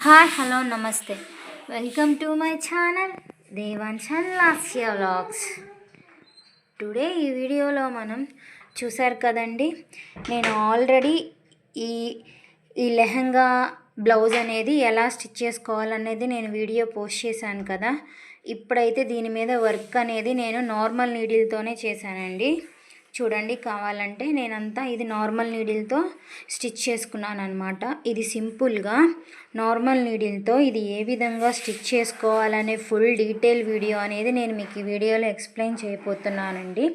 Hi hello నమస్తే welcome to my channel Devanshan Lasya vlogs today ఈ వీడియోలో మనం చూసారు కదండి నేను ఆల్రెడీ ఈ ఈ లెహంగా బ్లౌజ్ అనేది ఎలా స్టిచ్ చేసుకోవాలనేది నేను వీడియో పోస్ట్ చేశాను కదా. ఇప్పుడైతే దీని మీద వర్క్ అనేది నేను నార్మల్ నీడిల్తోనే చేశానండి. చూడండి కావాలంటే నేనంతా ఇది నార్మల్ నీడిల్తో స్టిచ్ చేసుకున్నాను అనమాట ఇది సింపుల్గా నార్మల్ నీడిల్తో ఇది ఏ విధంగా స్టిచ్ చేసుకోవాలనే ఫుల్ డీటెయిల్ వీడియో అనేది నేను మీకు ఈ వీడియోలో ఎక్స్ప్లెయిన్ చేయబోతున్నానండి.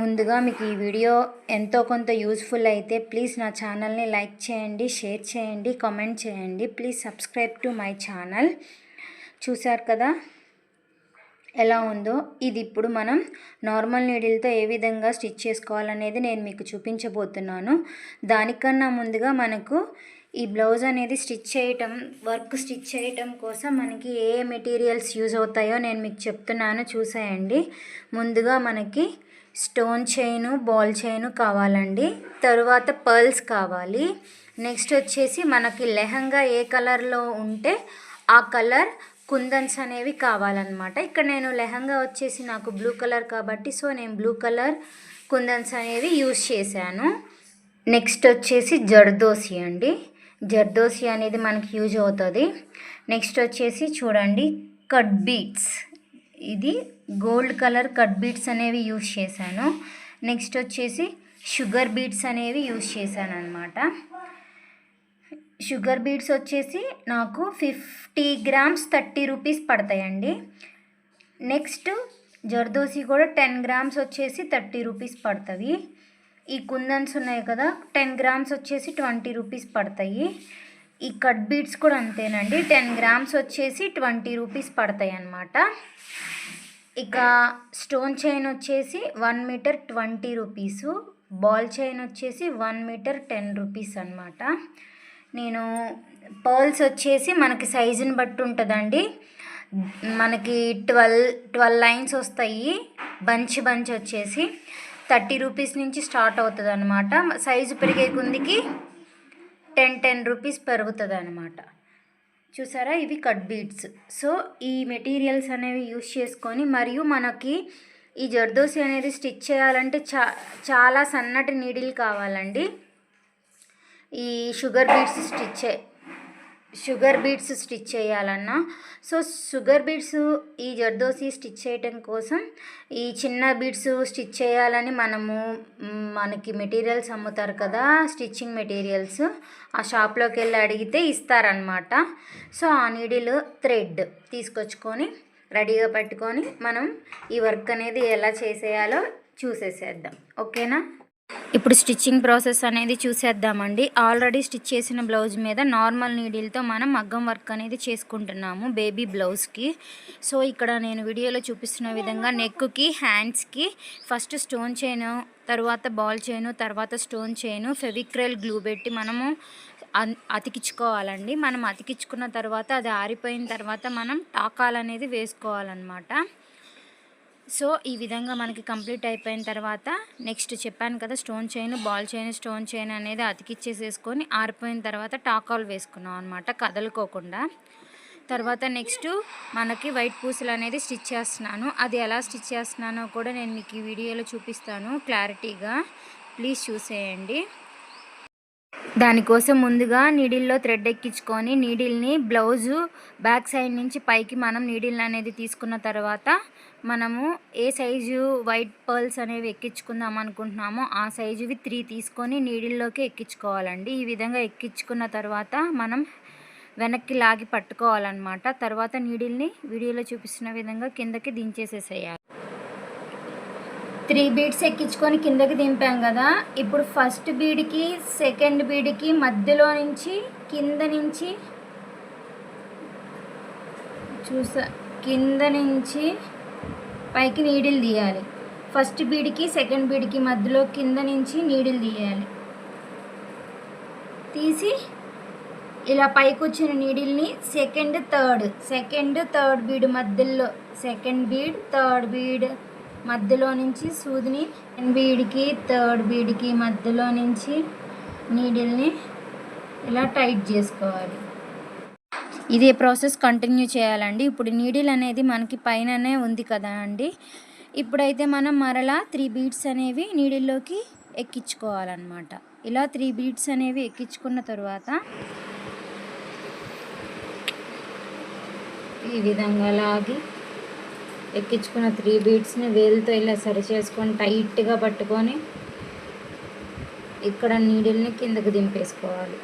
ముందుగా మీకు ఈ వీడియో ఎంతో కొంత యూస్ఫుల్ అయితే ప్లీజ్ నా ఛానల్ని లైక్ చేయండి షేర్ చేయండి కామెంట్ చేయండి. Please subscribe to my channel. చూశారు కదా? ఎలా ఉందో ఇది ఇప్పుడు మనం నార్మల్ నీడిల్తో ఏ విధంగా స్టిచ్ చేసుకోవాలనేది నేను మీకు చూపించబోతున్నాను. దానికన్నా ముందుగా మనకు ఈ బ్లౌజ్ అనేది స్టిచ్ చేయటం వర్క్ స్టిచ్ చేయటం కోసం మనకి ఏ మెటీరియల్స్ యూజ్ అవుతాయో నేను మీకు చెప్తున్నాను. చూసేయండి. ముందుగా మనకి స్టోన్ చైను బాల్ చైను కావాలండి. తరువాత పర్ల్స్ కావాలి. నెక్స్ట్ వచ్చేసి మనకి లెహంగా ఏ కలర్లో ఉంటే ఆ కలర్ కుందన్స్ అనేవి కావాలన్నమాట. ఇక్కడ నేను లెహంగా వచ్చేసి నాకు బ్లూ కలర్ కాబట్టి సో నేను బ్లూ కలర్ కుందన్స్ అనేవి యూస్ చేశాను. నెక్స్ట్ వచ్చేసి జర్దోసి అండి. జర్దోసి అనేది మనకి యూజ్ అవుతుంది. నెక్స్ట్ వచ్చేసి చూడండి కట్ బీట్స్. ఇది గోల్డ్ కలర్ కట్ బీట్స్ అనేవి యూజ్ చేశాను. నెక్స్ట్ వచ్చేసి షుగర్ బీట్స్ అనేవి యూజ్ చేశాను అనమాట షుగర్ బీడ్స్ వచ్చేసి నాకు ఫిఫ్టీ గ్రామ్స్ థర్టీ రూపీస్ పడతాయండి. నెక్స్ట్ జర్దోసి కూడా టెన్ గ్రామ్స్ వచ్చేసి థర్టీ రూపీస్ పడుతుంది. ఈ కుందన్స్ ఉన్నాయి కదా టెన్ గ్రామ్స్ వచ్చేసి ట్వంటీ రూపీస్ పడతాయి. ఈ కట్ బీడ్స్ కూడా అంతేనండి టెన్ గ్రామ్స్ వచ్చేసి ట్వంటీ రూపీస్ పడతాయి అన్నమాట. ఇక స్టోన్ చైన్ వచ్చేసి one metre twenty rupees ball chain వచ్చేసి వన్ మీటర్ టెన్ రూపీస్ అనమాట నేను పర్ల్స్ వచ్చేసి మనకి సైజుని బట్టి ఉంటుందండి. మనకి ట్వెల్వ్ ట్వెల్వ్ లైన్స్ వస్తాయి. బంచ్ బంచ్ వచ్చేసి థర్టీ రూపీస్ నుంచి స్టార్ట్ అవుతుంది అనమాట సైజు పెరిగే కొందికి టెన్ టెన్ రూపీస్ పెరుగుతుంది అనమాట చూసారా? ఇవి కట్ బీడ్స్ సో ఈ మెటీరియల్స్ అనేవి యూస్ చేసుకొని మరియు మనకి ఈ జర్దోసి అనేది స్టిచ్ చేయాలంటే చా చాలా సన్నటి నీడిల్ కావాలండి. ఈ sugar beads stitch sugar beads stitch చేయాలన్నా. సో షుగర్ బీడ్స్ ఈ జర్దోసి స్టిచ్ చేయటం కోసం ఈ చిన్న బీడ్స్ స్టిచ్ చేయాలని మనము మనకి మెటీరియల్స్ అమ్ముతారు కదా స్టిచ్చింగ్ మెటీరియల్స్. ఆ షాప్లోకి వెళ్ళి అడిగితే ఇస్తారనమాట సో ఆ నీడిల్ థ్రెడ్ తీసుకొచ్చుకొని రెడీగా పట్టుకొని మనం ఈ వర్క్ అనేది ఎలా చేసేయాలో చూసేసేద్దాం. ఓకేనా? ఇప్పుడు స్టిచ్చింగ్ ప్రాసెస్ అనేది చూసేద్దామండి. ఆల్రెడీ స్టిచ్ చేసిన బ్లౌజ్ మీద నార్మల్ నీడిల్తో మనం మగ్గం వర్క్ అనేది చేసుకుంటున్నాము బేబీ బ్లౌజ్కి. సో ఇక్కడ నేను వీడియోలో చూపిస్తున్న విధంగా నెక్కి హ్యాండ్స్కి ఫస్ట్ స్టోన్ చేయను తర్వాత బాల్ చేయను తర్వాత స్టోన్ చేయను ఫెవిక్రెల్ గ్లూ పెట్టి మనము అతికించుకోవాలండి. మనం అతికించుకున్న తర్వాత అది ఆరిపోయిన తర్వాత మనం టాకాలు అనేది వేసుకోవాలన్నమాట. సో ఈ విధంగా మనకి కంప్లీట్ అయిపోయిన తర్వాత నెక్స్ట్ చెప్పాను కదా stone chain ball chain stone chain అనేది అతికిచ్చేసేసుకొని ఆరిపోయిన తర్వాత టాకాలు వేసుకున్నాం అనమాట కదలుకోకుండా. తర్వాత నెక్స్ట్ మనకి వైట్ పూసలు అనేది స్టిచ్ చేస్తున్నాను. అది ఎలా స్టిచ్ చేస్తున్నానో కూడా నేను మీకు ఈ వీడియోలో చూపిస్తాను క్లారిటీగా. ప్లీజ్ చూసేయండి. దానికోసం ముందుగా నీడిల్లో థ్రెడ్ ఎక్కించుకొని నీడిల్ని బ్లౌజు బ్యాక్ సైడ్ నుంచి పైకి మనం నీడిల్ అనేది తీసుకున్న తర్వాత మనము ఏ సైజు వైట్ పర్ల్స్ అనేవి ఎక్కించుకుందాం అనుకుంటున్నామో ఆ సైజువి త్రీ తీసుకొని నీడిల్లోకి ఎక్కించుకోవాలండి. ఈ విధంగా ఎక్కించుకున్న తర్వాత మనం వెనక్కి లాగి పట్టుకోవాలన్నమాట. తర్వాత నీడిల్ని వీడియోలో చూపిస్తున్న విధంగా కిందకి దించేసేసేయాలి. త్రీ బీడ్స్ ఎక్కించుకొని కిందకి దింపాం కదా. ఇప్పుడు ఫస్ట్ బీడ్కి సెకండ్ బీడ్కి మధ్యలో నుంచి కింద నుంచి చూసా కింద నుంచి పైకి నీడిల్ తీయాలి. ఫస్ట్ బీడ్కి సెకండ్ బీడ్కి మధ్యలో కింద నుంచి నీడిల్ తీయాలి. తీసి ఇలా పైకి వచ్చిన నీడిల్ని second third second third bead మధ్యలో సెకండ్ బీడ్ థర్డ్ బీడ్ మధ్యలో నుంచి సూదిని సెకండ్ బీడ్కి థర్డ్ బీడ్కి మధ్యలో నుంచి నీడిల్ని ఇలా టైట్ చేసుకోవాలి. ఇదే ప్రాసెస్ కంటిన్యూ చేయాలండి. ఇప్పుడు నీడిల్ అనేది మనకి పైననే ఉంది కదా అండి. ఇప్పుడైతే మనం మరలా త్రీ బీడ్స్ అనేవి నీడిల్లోకి ఎక్కించుకోవాలన్నమాట. ఇలా త్రీ బీడ్స్ అనేవి ఎక్కించుకున్న తర్వాత ఈ విధంగా లాగి ఎక్కించుకున్న త్రీ బీడ్స్ని వేలుతో ఇలా సరి చేసుకొని టైట్గా పట్టుకొని ఇక్కడ నీడిల్ని కిందకు దింపేసుకోవాలి.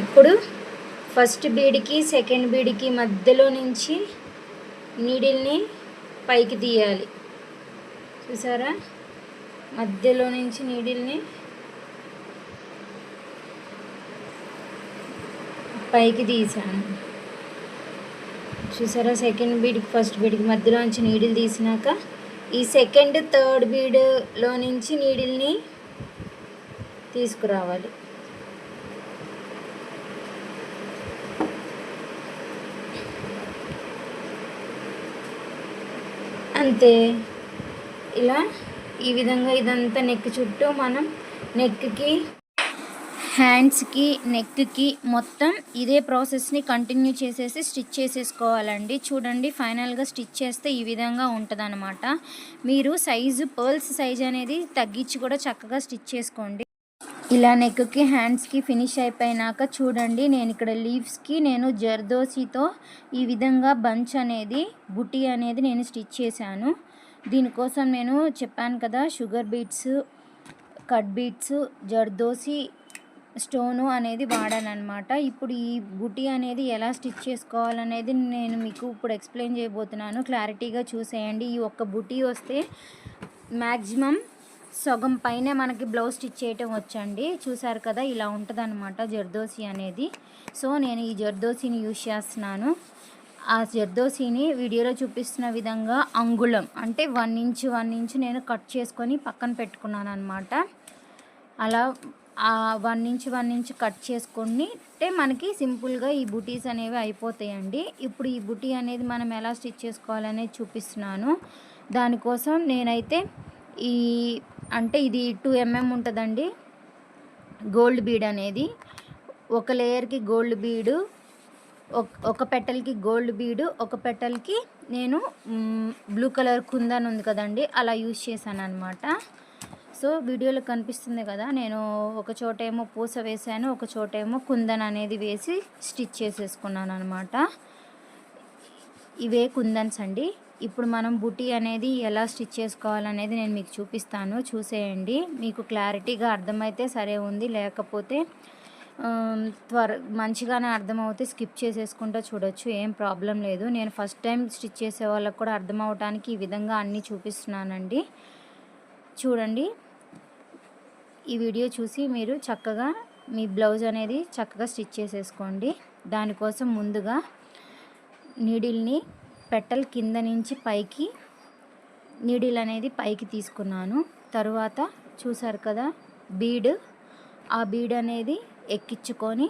ఇప్పుడు ఫస్ట్ బీడ్కి సెకండ్ బీడ్కి మధ్యలో నుంచి నీడిల్ని పైకి తీయాలి. చూసారా? మధ్యలో నుంచి నీడిల్ని పైకి తీసాను చూసారా? సెకండ్ బీడ్కి ఫస్ట్ బీడ్కి మధ్యలో నుంచి నీడిల్ తీసినాక ఈ సెకండ్ థర్డ్ బీడ్లో నుంచి నీడిల్ని తీసుకురావాలి. అంతే. ఇలా ఈ విధంగా ఇదంతా నెక్ చుట్టూ మనం నెక్కి హ్యాండ్స్కి నెక్కి మొత్తం ఇదే ప్రాసెస్ని కంటిన్యూ చేసేసి స్టిచ్ చేసేసుకోవాలండి. చూడండి ఫైనల్గా స్టిచ్ చేస్తే ఈ విధంగా ఉంటుంది మీరు సైజు పర్ల్స్ సైజ్ అనేది తగ్గించి కూడా చక్కగా స్టిచ్ చేసుకోండి. ఇలా నెక్కి హ్యాండ్స్కి ఫినిష్ అయిపోయినాక చూడండి నేను ఇక్కడ లీవ్స్కి నేను జర్దోసీతో ఈ విధంగా బంచ్ అనేది బుటీ అనేది నేను స్టిచ్ చేశాను. దీనికోసం నేను చెప్పాను కదా sugar beads cut beads zardosi stone అనేది వాడానన్నమాట. ఇప్పుడు ఈ బుటీ అనేది ఎలా స్టిచ్ చేసుకోవాలనేది నేను మీకు ఇప్పుడు ఎక్స్ప్లెయిన్ చేయబోతున్నాను. క్లారిటీగా చూసేయండి. ఈ ఒక్క బుటీ వస్తే మ్యాక్సిమం సగం పైనే మనకి బ్లౌజ్ స్టిచ్ చేయటం వచ్చండి. చూసారు కదా ఇలా ఉంటుందన్నమాట జర్దోసి అనేది. సో నేను ఈ జర్దోసిని యూజ్ చేస్తున్నాను. ఆ జర్దోసిని వీడియోలో చూపిస్తున్న విధంగా అంగుళం అంటే వన్ ఇంచ్ వన్ ఇంచ్ నేను కట్ చేసుకొని పక్కన పెట్టుకున్నాను అనమాట అలా one inch one inch cut చేసుకొని అంటే మనకి సింపుల్గా ఈ బుటీస్ అనేవి అయిపోతాయండి. ఇప్పుడు ఈ బుటీ అనేది మనం ఎలా స్టిచ్ చేసుకోవాలనేది చూపిస్తున్నాను. దానికోసం నేనైతే ఈ అంటే ఇది టూ ఎంఎం ఉంటుందండి. గోల్డ్ బీడ్ అనేది. ఒక లేయర్కి గోల్డ్ బీడు ఒక పెట్టెల్కి గోల్డ్ బీడు ఒక పెట్టెల్కి నేను బ్లూ కలర్ కుందన్ ఉంది కదండి అలా యూజ్ చేశాను అనమాట సో వీడియోలో కనిపిస్తుంది కదా నేను ఒక చోట ఏమో పూస వేసాను ఒక చోట ఏమో కుందన్ అనేది వేసి స్టిచ్ చేసేసుకున్నాను అనమాట ఇవే కుందన్స్ అండి. ఇప్పుడు మనం బుటీ అనేది ఎలా స్టిచ్ చేసుకోవాలనేది నేను మీకు చూపిస్తాను చూసేయండి. మీకు క్లారిటీగా అర్థమైతే సరే ఉంది లేకపోతే త్వర మంచిగానే అర్థమవుతే స్కిప్ చేసేసుకుంటూ చూడొచ్చు ఏం ప్రాబ్లం లేదు. నేను ఫస్ట్ టైం స్టిచ్ చేసే వాళ్ళకి కూడా అర్థం అవడానికి ఈ విధంగా అన్నీ చూపిస్తున్నానండి. చూడండి. ఈ వీడియో చూసి మీరు చక్కగా మీ బ్లౌజ్ అనేది చక్కగా స్టిచ్ చేసేసుకోండి. దానికోసం ముందుగా నీడిల్ని పెట్టల్ కింద నుంచి పైకి నీడిల్ అనేది పైకి తీసుకున్నాను. తరువాత చూసారు కదా బీడ్. ఆ బీడ్ అనేది ఎక్కించుకొని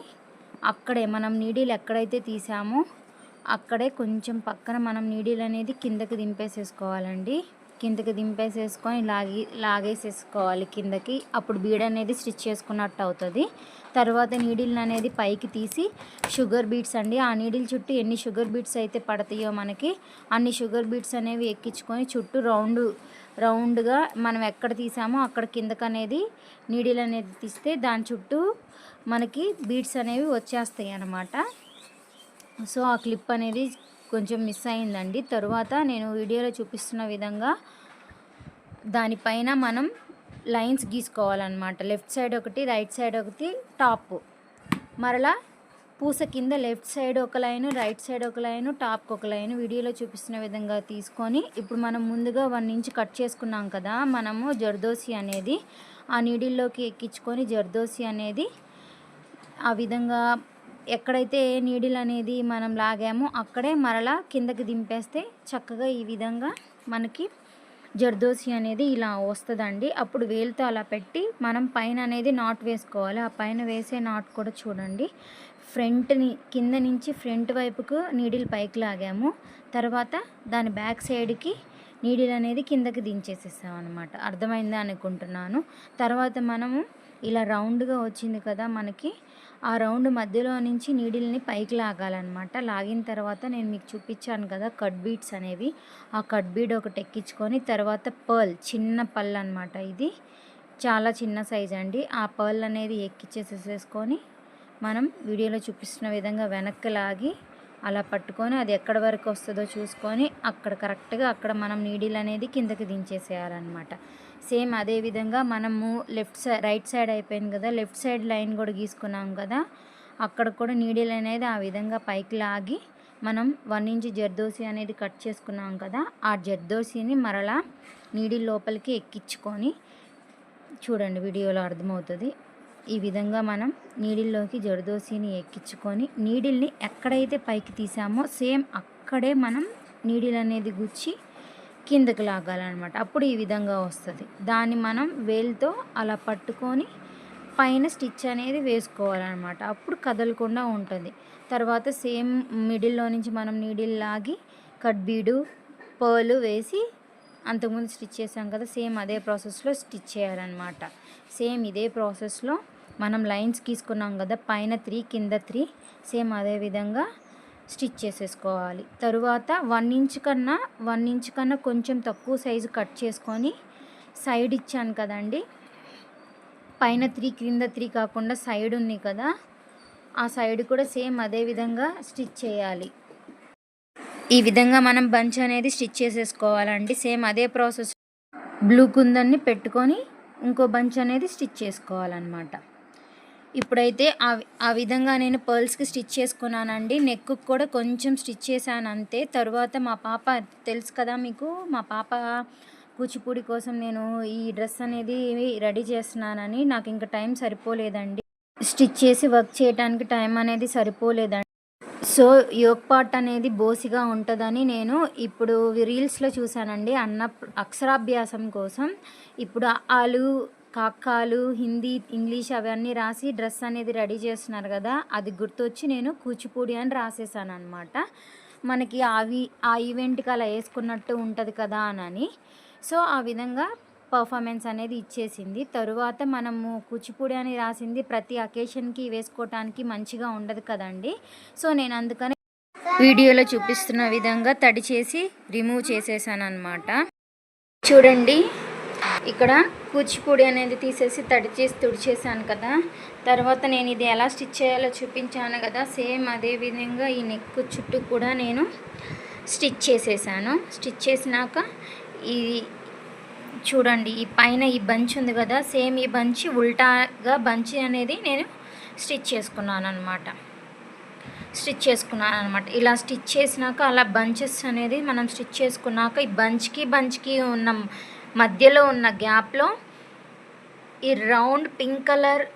అక్కడే మనం నీడిల్ ఎక్కడైతే తీసామో అక్కడే కొంచెం పక్కన మనం నీడిల్ అనేది కిందకి దింపేసేసుకోవాలండి. కిందకి దింపేసేసుకొని లాగి లాగేసేసుకోవాలి కిందకి. అప్పుడు బీడ్ అనేది స్టిచ్ చేసుకున్నట్టు అవుతుంది. తర్వాత నీడిల్ అనేది పైకి తీసి షుగర్ బీట్స్ అండి. ఆ నీడిల్ చుట్టూ ఎన్ని షుగర్ బీట్స్ అయితే పడతాయో మనకి అన్ని షుగర్ బీట్స్ అనేవి ఎక్కించుకొని చుట్టూ రౌండ్ రౌండ్గా మనం ఎక్కడ తీసామో అక్కడ కిందకి అనేది నీడిల్ అనేది తీస్తే దాని చుట్టూ మనకి బీట్స్ అనేవి వచ్చేస్తాయి అన్నమాట సో ఆ క్లిప్ అనేది కొంచెం మిస్ అయిందండి. తరువాత నేను వీడియోలో చూపిస్తున్న విధంగా దానిపైన మనం లైన్స్ గీసుకోవాలన్నమాట. లెఫ్ట్ సైడ్ ఒకటి రైట్ సైడ్ ఒకటి టాప్. మరలా పూస కింద లెఫ్ట్ సైడ్ ఒక లైన్ రైట్ సైడ్ ఒక లైన్ టాప్కి ఒక లైన్ వీడియోలో చూపిస్తున్న విధంగా తీసుకొని ఇప్పుడు మనం ముందుగా వన్ ఇంచ్ కట్ చేసుకున్నాం కదా మనము జర్దోసి అనేది ఆ నీడిల్లోకి ఎక్కించుకొని జర్దోసి అనేది ఆ విధంగా ఎక్కడైతే నీడిల్ అనేది మనం లాగామో అక్కడే మరలా కిందకి దింపేస్తే చక్కగా ఈ విధంగా మనకి జర్దోసి అనేది ఇలా వస్తుందండి. అప్పుడు వేలుతో అలా పెట్టి మనం పైన అనేది నాట్ వేసుకోవాలి. ఆ పైన వేసే నాట్ కూడా చూడండి. ఫ్రంట్ని కింద నుంచి ఫ్రంట్ వైపుకు నీడిల్ పైకి లాగాము. తర్వాత దాని బ్యాక్ సైడ్కి నీడిల్ అనేది కిందకి దించేసేసాం అనమాట అర్థమైందా అనుకుంటున్నాను. తర్వాత మనము ఇలా రౌండ్గా వచ్చింది కదా మనకి ఆ రౌండ్ మధ్యలో నుంచి నీడిల్ని పైకి లాగాలన్నమాట. లాగిన తర్వాత నేను మీకు చూపించాను కదా కట్ బీడ్స్ అనేవి. ఆ కట్ బీడ్ ఒకటి ఎక్కించుకొని తర్వాత పర్ల్ చిన్న పల్ అనమాట ఇది. చాలా చిన్న సైజ్ అండి. ఆ పర్ల్ అనేది ఎక్కిచ్చేసేసుకొని మనం వీడియోలో చూపిస్తున్న విధంగా వెనక్కి లాగి అలా పట్టుకొని అది ఎక్కడ వరకు వస్తుందో చూసుకొని అక్కడ కరెక్ట్గా అక్కడ మనం నీడిల్ అనేది కిందకి దించేసేయాలన్నమాట. సేమ్ అదే విధంగా మనము లెఫ్ట్ సైడ్ రైట్ సైడ్ అయిపోయింది కదా లెఫ్ట్ సైడ్ లైన్ కూడా గీసుకున్నాం కదా అక్కడ కూడా నీడిల్ అనేది ఆ విధంగా పైకి లాగి మనం వన్ ఇంచ్ జర్దోసి అనేది కట్ చేసుకున్నాం కదా ఆ జర్దోసిని మరలా నీడిల్ లోపలికి ఎక్కించుకొని చూడండి వీడియోలో అర్థమవుతుంది. ఈ విధంగా మనం నీడిల్లోకి జర్దోసిని ఎక్కించుకొని నీడిల్ని ఎక్కడైతే పైకి తీసామో సేమ్ అక్కడే మనం నీడిల్ అనేది గుచ్చి కిందకి లాగాలన్నమాట. అప్పుడు ఈ విధంగా వస్తుంది. దాన్ని మనం వేలుతో అలా పట్టుకొని పైన స్టిచ్ అనేది వేసుకోవాలన్నమాట. అప్పుడు కదలకుండా ఉంటుంది. తర్వాత సేమ్ మిడిల్లో నుంచి మనం నీడిల్ లాగి కట్ బీడు పర్లు వేసి అంతకుముందు స్టిచ్ చేసాం కదా సేమ్ అదే ప్రాసెస్లో స్టిచ్ చేయాలన్నమాట. సేమ్ ఇదే ప్రాసెస్లో మనం లైన్స్ గీసుకున్నాం కదా పైన త్రీ కింద త్రీ సేమ్ అదే విధంగా స్టిచ్ చేసేసుకోవాలి. తరువాత వన్ ఇంచ్ కన్నా వన్ ఇంచ్ కన్నా కొంచెం తక్కువ సైజు కట్ చేసుకొని సైడ్ ఇచ్చాను కదండి. పైన త్రీ క్రింద త్రీ కాకుండా సైడ్ ఉంది కదా. ఆ సైడ్ కూడా సేమ్ అదే విధంగా స్టిచ్ చేయాలి. ఈ విధంగా మనం బంచ్ అనేది స్టిచ్ చేసేసుకోవాలండి. సేమ్ అదే ప్రాసెస్. బ్లూ కుందన్ని పెట్టుకొని ఇంకో బంచ్ అనేది స్టిచ్ చేసుకోవాలన్నమాట. ఇప్పుడైతే ఆ ఆ విధంగా నేను పర్ల్స్కి స్టిచ్ చేసుకున్నానండి. నెక్కు కూడా కొంచెం స్టిచ్ చేశాను అంతే. తర్వాత మా పాప తెలుసు కదా మీకు మా పాప కూచిపూడి కోసం నేను ఈ డ్రెస్ అనేది రెడీ చేస్తున్నానని నాకు ఇంకా టైం సరిపోలేదండి. స్టిచ్ చేసి వర్క్ చేయడానికి టైం అనేది సరిపోలేదండి. సో యోగ్ పార్ట్ అనేది బోసిగా ఉంటుందని నేను ఇప్పుడు రీల్స్లో చూశానండి. అన్న అక్షరాభ్యాసం కోసం ఇప్పుడు ఆలు కాకాలు హిందీ ఇంగ్లీష్ అవన్నీ రాసి డ్రెస్ అనేది రెడీ చేస్తున్నారు కదా అది గుర్తొచ్చి నేను కూచిపూడి అని రాసేసాను అనమాట మనకి అవి ఆ ఈవెంట్కి అలా వేసుకున్నట్టు ఉంటుంది కదా అని సో ఆ విధంగా పర్ఫార్మెన్స్ అనేది ఇచ్చేసింది. తరువాత మనము కూచిపూడి అని రాసింది ప్రతి అకేషన్కి వేసుకోవటానికి మంచిగా ఉండదు కదండి. సో నేను అందుకని వీడియోలో చూపిస్తున్న విధంగా తడి చేసి రిమూవ్ చేసేసాను అనమాట చూడండి ఇక్కడ కూచిపూడి అనేది తీసేసి తడిచేసి తుడిచేసాను కదా. తర్వాత నేను ఇది ఎలా స్టిచ్ చేయాలో చూపించాను కదా. సేమ్ అదే విధంగా ఈ నెక్ చుట్టూ కూడా నేను స్టిచ్ చేసేసాను. స్టిచ్ చేసినాక ఈ చూడండి ఈ పైన ఈ బంచ్ ఉంది కదా. సేమ్ ఈ బంచి ఉల్టాగా బంచి అనేది నేను స్టిచ్ చేసుకున్నాను అనమాట స్టిచ్ చేసుకున్నాను అనమాట ఇలా స్టిచ్ చేసినాక అలా బంచెస్ అనేది మనం స్టిచ్ చేసుకున్నాక ఈ బంచ్కి బంచ్కి ఉన్న మధ్యలో ఉన్న గ్యాప్లో ఈ round pink colour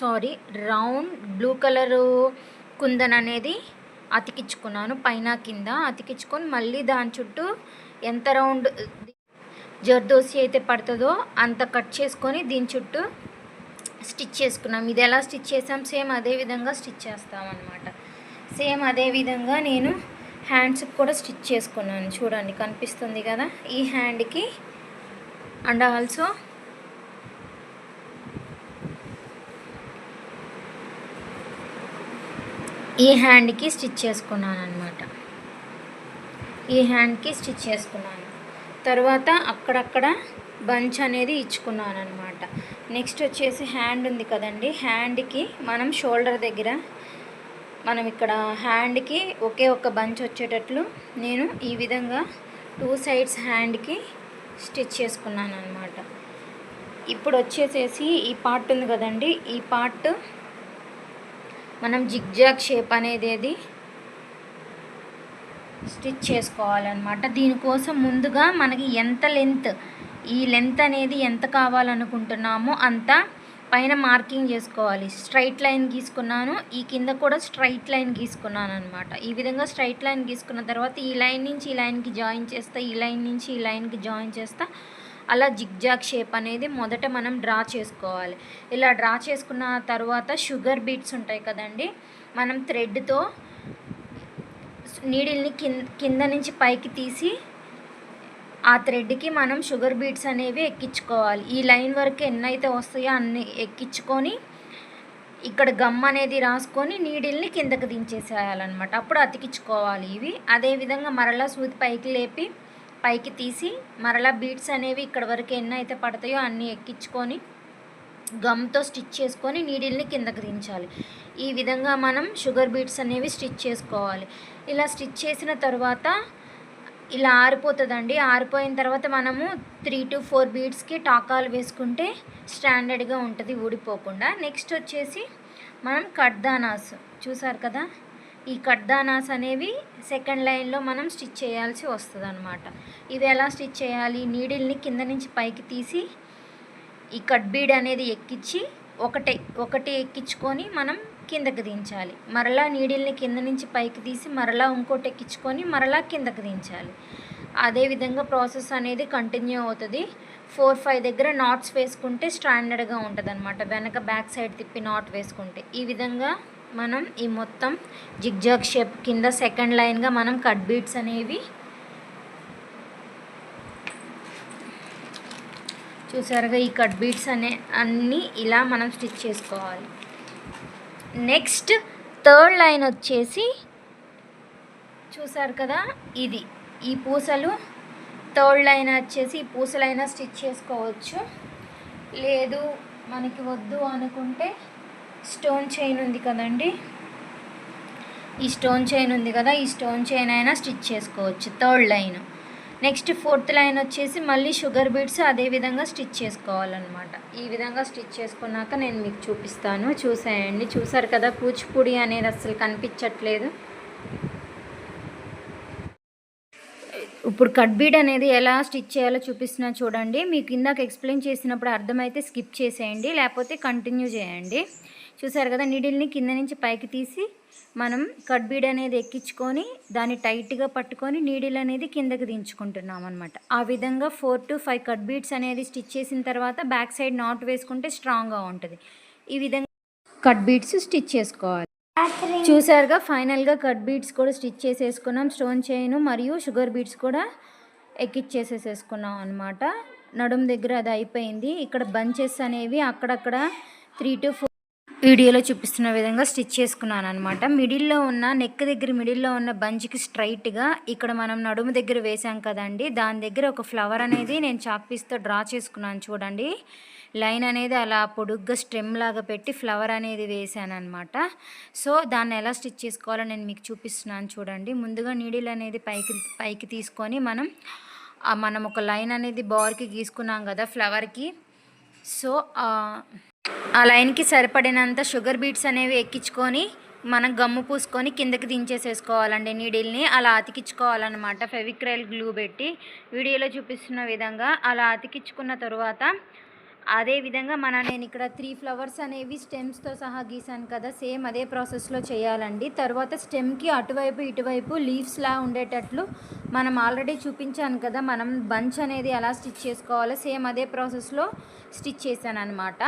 sorry round blue colour kundan అనేది అతికించుకున్నాను పైన కింద. అతికించుకొని మళ్ళీ దాని చుట్టూ ఎంత రౌండ్ జర్దోసి అయితే పడుతుందో అంత కట్ చేసుకొని దీని చుట్టూ స్టిచ్ చేసుకున్నాం. ఇది ఎలా స్టిచ్ చేసాం? సేమ్ అదే విధంగా స్టిచ్ చేస్తామన్నమాట. సేమ్ అదే విధంగా నేను హ్యాండ్స్కి కూడా స్టిచ్ చేసుకున్నాను. చూడండి కనిపిస్తుంది కదా? ఈ హ్యాండ్కి అండ్ ఆల్సో ఈ హ్యాండ్కి స్టిచ్ చేసుకున్నాను అనమాట ఈ హ్యాండ్కి స్టిచ్ చేసుకున్నాను. తర్వాత అక్కడక్కడ బంచ్ అనేది ఇచ్చుకున్నాను అనమాట నెక్స్ట్ వచ్చేసి హ్యాండ్ ఉంది కదండి. హ్యాండ్కి మనం షోల్డర్ దగ్గర మనం ఇక్కడ హ్యాండ్కి ఒకే ఒక బంచ్ వచ్చేటట్లు నేను ఈ విధంగా టూ సైడ్స్ హ్యాండ్కి స్టిచ్ చేసుకున్నాను అనమాట ఇప్పుడు వచ్చేసేసి ఈ పార్ట్ ఉంది కదండి. ఈ పార్ట్ మనం జిగ్జాగ్ షేప్ అనేది స్టిచ్ చేసుకోవాలన్నమాట. దీనికోసం ముందుగా మనకి ఎంత లెంత్ ఈ లెంత్ అనేది ఎంత కావాలనుకుంటున్నామో అంత పైన మార్కింగ్ చేసుకోవాలి. స్ట్రైట్ లైన్ గీసుకున్నాను. ఈ కింద కూడా స్ట్రైట్ లైన్ గీసుకున్నాను అనమాట ఈ విధంగా స్ట్రైట్ లైన్ గీసుకున్న తర్వాత ఈ లైన్ నుంచి ఈ లైన్కి జాయిన్ చేస్తా ఈ లైన్ నుంచి ఈ లైన్కి జాయిన్ చేస్తా. అలా జిగ్జాగ్ షేప్ అనేది మొదట మనం డ్రా చేసుకోవాలి. ఇలా డ్రా చేసుకున్న తర్వాత షుగర్ బీట్స్ ఉంటాయి కదండి మనం థ్రెడ్తో నీడిల్ని కింద కింద నుంచి పైకి తీసి ఆ థ్రెడ్కి మనం షుగర్ బీట్స్ అనేవి ఎక్కించుకోవాలి. ఈ లైన్ వరకు ఎన్నైతే వస్తాయో అన్ని ఎక్కించుకొని ఇక్కడ గమ్ అనేది రాసుకొని నీడిల్ని కిందకు దించేసేయాలన్నమాట. అప్పుడు అతికించుకోవాలి ఇవి. అదేవిధంగా మరలా సూది పైకి లేపి పైకి తీసి మరలా బీట్స్ అనేవి ఇక్కడ వరకు ఎన్ని అయితే పడతాయో అన్నీ ఎక్కించుకొని గమ్తో స్టిచ్ చేసుకొని నీడిల్ని కిందకు దించాలి. ఈ విధంగా మనం షుగర్ బీట్స్ అనేవి స్టిచ్ చేసుకోవాలి. ఇలా స్టిచ్ చేసిన తర్వాత ఇలా ఆరిపోతుందండి. ఆరిపోయిన తర్వాత మనము త్రీ టు ఫోర్ బీడ్స్కి టాకాలు వేసుకుంటే స్టాండర్డ్గా ఉంటుంది ఊడిపోకుండా. నెక్స్ట్ వచ్చేసి మనం కడ్దానాస్. చూసారు కదా? ఈ కడ్దానాస్ అనేవి సెకండ్ లైన్లో మనం స్టిచ్ చేయాల్సి వస్తుంది అనమాట ఇవి ఎలా స్టిచ్ చేయాలి? నీడిల్ని కింద నుంచి పైకి తీసి ఈ కట్ బీడ్ అనేది ఎక్కించి ఒకటే ఒకటి ఎక్కించుకొని మనం కిందకి దించాలి. మరలా నీడిల్ని కింద నుంచి పైకి తీసి మరలా ఇంకోటి ఎక్కించుకొని మరలా కిందకు దించాలి. అదేవిధంగా ప్రాసెస్ అనేది కంటిన్యూ అవుతుంది. ఫోర్ ఫైవ్ దగ్గర నాట్స్ వేసుకుంటే స్టాండర్డ్గా ఉంటుంది అనమాట వెనక బ్యాక్ సైడ్ తిప్పి నాట్ వేసుకుంటే. ఈ విధంగా మనం ఈ మొత్తం జిగ్జాగ్ షేప్ కింద సెకండ్ లైన్గా మనం కట్ బీట్స్ అనేవి చూసారుగా ఈ కట్ బీట్స్ అనే అన్నీ ఇలా మనం స్టిచ్ చేసుకోవాలి. నెక్స్ట్ థర్డ్ లైన్ వచ్చేసి చూసారు కదా ఇది. ఈ పూసలు థర్డ్ లైన్ వచ్చేసి ఈ పూసలైనా స్టిచ్ చేసుకోవచ్చు. లేదు మనకి వద్దు అనుకుంటే స్టోన్ చైన్ ఉంది కదండి. ఈ స్టోన్ చైన్ ఉంది కదా ఈ స్టోన్ చైన్ అయినా స్టిచ్ చేసుకోవచ్చు third line. Next fourth line వచ్చేసి మళ్ళీ షుగర్ బీడ్స్ అదే విధంగా స్టిచ్ చేసుకోవాలన్నమాట. ఈ విధంగా స్టిచ్ చేసుకున్నాక నేను మీకు చూపిస్తాను. చూసేయండి. చూసారు కదా కూచిపూడి అనేది అసలు కనిపించట్లేదు. ఇప్పుడు కట్ బీడ్ అనేది ఎలా స్టిచ్ చేయాలో చూపిస్తున్నా చూడండి. మీకు ఇందాక ఎక్స్ప్లెయిన్ చేసినప్పుడు అర్థమైతే స్కిప్ చేసేయండి. లేకపోతే కంటిన్యూ చేయండి. చూసారు కదా నీడిల్ని కింద నుంచి పైకి తీసి మనం కట్ బీడ్ అనేది ఎక్కించుకొని దాన్ని టైట్గా పట్టుకొని నీడిల్ అనేది కిందకి దించుకుంటున్నాం అనమాట ఆ విధంగా four to five cut beads అనేది స్టిచ్ చేసిన తర్వాత బ్యాక్ సైడ్ నాట్ వేసుకుంటే స్ట్రాంగ్గా ఉంటుంది. ఈ విధంగా కట్ బీడ్స్ స్టిచ్ చేసుకోవాలి. చూసారుగా ఫైనల్గా కట్ బీడ్స్ కూడా స్టిచ్ చేసేసుకున్నాం. స్టోన్ చైన్ మరియు షుగర్ బీడ్స్ కూడా ఎక్కిచ్చేసేసేసుకున్నాం అనమాట నడుం దగ్గర అది అయిపోయింది. ఇక్కడ బంచెస్ అనేవి అక్కడక్కడ త్రీ టు ఫోర్ వీడియోలో చూపిస్తున్న విధంగా స్టిచ్ చేసుకున్నాను అనమాట మిడిల్లో ఉన్న నెక్ దగ్గర మిడిల్లో ఉన్న బంచ్కి స్ట్రైట్గా ఇక్కడ మనం నడుము దగ్గర వేసాం కదండి దాని దగ్గర ఒక ఫ్లవర్ అనేది నేను చాక్ పీస్తో డ్రా చేసుకున్నాను చూడండి. లైన్ అనేది అలా పొడుగ్గా స్టెమ్ లాగా పెట్టి ఫ్లవర్ అనేది వేసాను అనమాట సో దాన్ని ఎలా స్టిచ్ చేసుకోవాలో నేను మీకు చూపిస్తున్నాను చూడండి. ముందుగా నీడిల్ అనేది పైకి పైకి తీసుకొని మనం మనం ఒక లైన్ అనేది బార్కి గీసుకున్నాం కదా ఫ్లవర్కి. సో ఆ లైన్కి సరిపడినంత షుగర్ బీట్స్ అనేవి ఎక్కించుకొని మనం గమ్ము పూసుకొని కిందకి దించేసేసుకోవాలండి నీడిల్ని. అలా అతికించుకోవాలన్నమాట. ఫెవిక్రైల్ గ్లూ పెట్టి వీడియోలో చూపిస్తున్న విధంగా అలా అతికించుకున్న తర్వాత అదే విధంగా మన నేను ఇక్కడ త్రీ ఫ్లవర్స్ అనేవి స్టెమ్స్తో సహా గీసాను కదా సేమ్ అదే ప్రాసెస్లో చేయాలండి. తర్వాత స్టెమ్కి అటువైపు ఇటువైపు లీవ్స్లా ఉండేటట్లు మనం ఆల్రెడీ చూపించాను కదా మనం బంచ్ అనేది ఎలా స్టిచ్ చేసుకోవాలో సేమ్ అదే ప్రాసెస్లో స్టిచ్ చేశాను అనమాట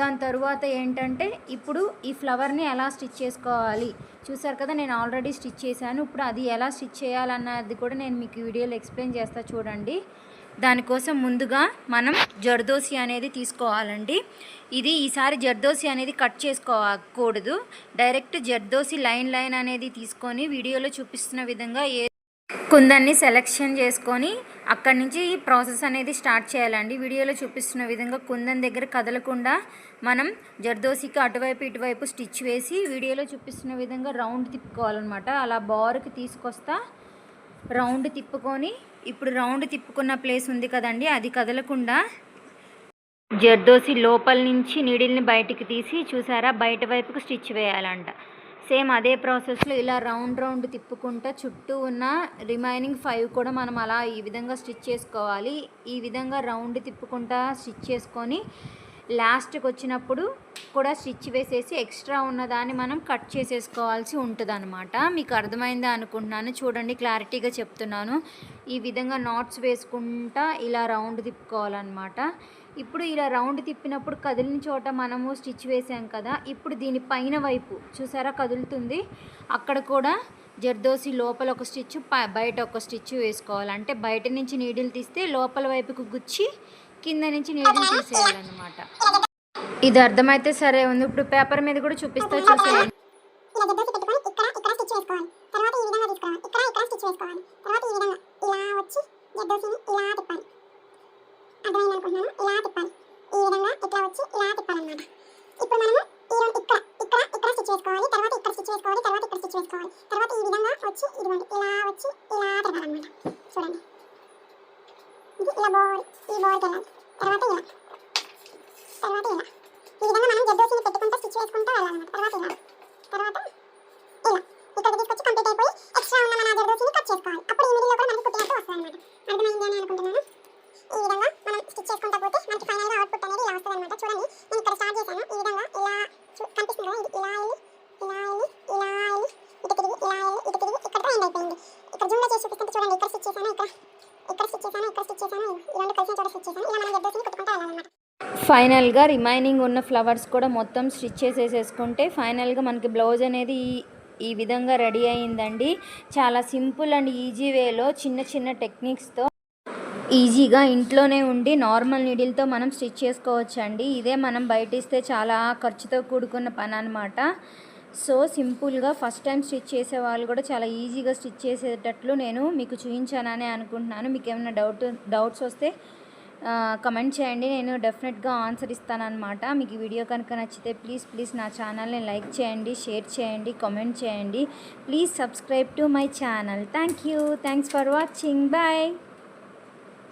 దాని తరువాత ఏంటంటే ఇప్పుడు ఈ ఫ్లవర్ని ఎలా స్టిచ్ చేసుకోవాలి? చూసారు కదా నేను ఆల్రెడీ స్టిచ్ చేశాను. ఇప్పుడు అది ఎలా స్టిచ్ చేయాలన్నది కూడా నేను మీకు వీడియోలో ఎక్స్ప్లెయిన్ చేస్తా చూడండి. దానికోసం ముందుగా మనం జర్దోసి అనేది తీసుకోవాలండి. ఇది ఈసారి జర్దోసి అనేది కట్ చేసుకోకూడదు. డైరెక్ట్ జర్దోసి లైన్ లైన్ అనేది తీసుకొని వీడియోలో చూపిస్తున్న విధంగా ఏ కుందన్ని సెలెక్షన్ చేసుకొని అక్కడి నుంచి ఈ ప్రాసెస్ అనేది స్టార్ట్ చేయాలండి. వీడియోలో చూపిస్తున్న విధంగా కుందన్ దగ్గర కదలకుండా మనం జర్దోసికి అటువైపు ఇటువైపు స్టిచ్ వేసి వీడియోలో చూపిస్తున్న విధంగా రౌండ్ తిప్పుకోవాలన్నమాట. అలా బార్కి తీసుకొస్తా రౌండ్ తిప్పుకొని ఇప్పుడు రౌండ్ తిప్పుకున్న ప్లేస్ ఉంది కదండి అది కదలకుండా జర్దోసి లోపల నుంచి నీడిల్ని బయటికి తీసి చూసారా బయట వైపుకు స్టిచ్ వేయాలంట. సేమ్ అదే ప్రాసెస్లో ఇలా రౌండ్ రౌండ్ తిప్పుకుంటా చుట్టూ ఉన్న రిమైనింగ్ ఫైవ్ కూడా మనం అలా ఈ విధంగా స్టిచ్ చేసుకోవాలి. ఈ విధంగా రౌండ్ తిప్పుకుంటా స్టిచ్ చేసుకొని లాస్ట్కి వచ్చినప్పుడు కూడా స్టిచ్ వేసేసి ఎక్స్ట్రా ఉన్నదాన్ని మనం కట్ చేసేసుకోవాల్సి ఉంటుందనమాట మీకు అర్థమైందా అనుకుంటున్నాను. చూడండి క్లారిటీగా చెప్తున్నాను. ఈ విధంగా నాట్స్ వేసుకుంటా ఇలా రౌండ్ తిప్పుకోవాలన్నమాట. ఇప్పుడు ఇలా రౌండ్ తిప్పినప్పుడు కదిలిన చోట మనము స్టిచ్ వేసాం కదా ఇప్పుడు దీని పైన వైపు చూసారా కదులుతుంది? అక్కడ కూడా జర్దోసి లోపల ఒక స్టిచ్ బయట ఒక స్టిచ్ వేసుకోవాలి. అంటే బయట నుంచి నీడిల్ తీస్తే లోపల వైపుకు గుచ్చి కింద నుంచి నీడిల్ తీసేయాలన్నమాట. ఇది అర్థమైతే సరే ఉంది. ఇప్పుడు పేపర్ మీద కూడా చూపిస్తా చూసేయండి. ఇలా జడ్డోసి ఈ విధంగా తీసుకోవాలి. వచ్చి ఇదిగోండి ఇలా వచ్చి ఇలా తిరగాలన్నమాట. చూడండి. ఇది ఇలా బోర్ ఈ బోర్కి వెళ్ళాలి తర్వాత ఇలా తర్వాత ఇలా ఈ విధంగా మనం జర్దోసిని పెట్టుకుంటూ స్టిచ్ వేసుకుంటూ వెళ్ళాలన్నమాట తర్వాత ఇలా తర్వాత ఇలా ఇక్కడ తీసుకొచ్చి కంప్లీట్ అయిపోయి ఎక్స్ట్రా ఉన్న మన జర్దోసిని కట్ చేసుకోవాలి అప్పుడు ఈ మిడిల్లో కూడా మనకి కుట్టినట్టు వస్తుంది అనమాట అర్థమైంది అని అనుకుంటున్నాను ఈ విధంగా మనం స్టిచ్ చేసుకుంటా పోతే మనకి ఫైనల్గా అవుట్పుట్ అనేది ఇలా వస్తుంది అనమాట చూడండి నేను ఇక్కడ స్టార్ట్ చేశాను ఈ విధంగా ఇలా కనిపిస్తుంది కదా ఇది ఇలా వెళ్ళి ఇలా వెళ్ళి ఇలా వెళ్ళి ఇటు తిరిగి ఇలా వెళ్ళి ఇటు తిరిగి ఇక్కడ ఎండ్ అయిపోయింది ఇక్కడ జూమ్లో చేసి చూపిస్తుంటే చూడండి ఇక్కడ స్టిచ్ చేశాను ఇక్కడ ఇక్కడ స్టిచ్ చేశాను ఇక్కడ స్టిచ్ చేశాను ఈ రెండు కలిసిన చోట స్టిచ్ చేశాను. ఇలా మనం కుట్టుకుంటూ వెళ్ళాలన్నమాట. ఫైనల్గా రిమైనింగ్ ఉన్న ఫ్లవర్స్ కూడా మొత్తం స్టిచ్ చేసేసేసుకుంటే ఫైనల్గా మనకి బ్లౌజ్ అనేది ఈ ఈ విధంగా రెడీ అయిందండి చాలా సింపుల్ అండ్ ఈజీ వేలో చిన్న చిన్న టెక్నిక్స్తో ఈజీగా ఇంట్లోనే ఉండి నార్మల్ నీడిల్తో మనం స్టిచ్ చేసుకోవచ్చండి. ఇదే మనం బయట ఇస్తే చాలా ఖర్చుతో కూడుకున్న పని అనమాట సో సింపుల్గా ఫస్ట్ టైం స్టిచ్ చేసే వాళ్ళు కూడా చాలా ఈజీగా స్టిచ్ చేసేటట్లు నేను మీకు చూపించానని అనుకుంటున్నాను. మీకు ఏమైనా డౌట్ డౌట్స్ వస్తే కమెంట్ చేయండి. నేను డెఫినెట్గా ఆన్సర్ ఇస్తానన్నమాట. మీకు ఈ వీడియో కనుక నచ్చితే ప్లీజ్ ప్లీజ్ నా ఛానల్ని లైక్ చేయండి షేర్ చేయండి కామెంట్ చేయండి. Please subscribe to my channel. Thank you thanks for watching. Bye.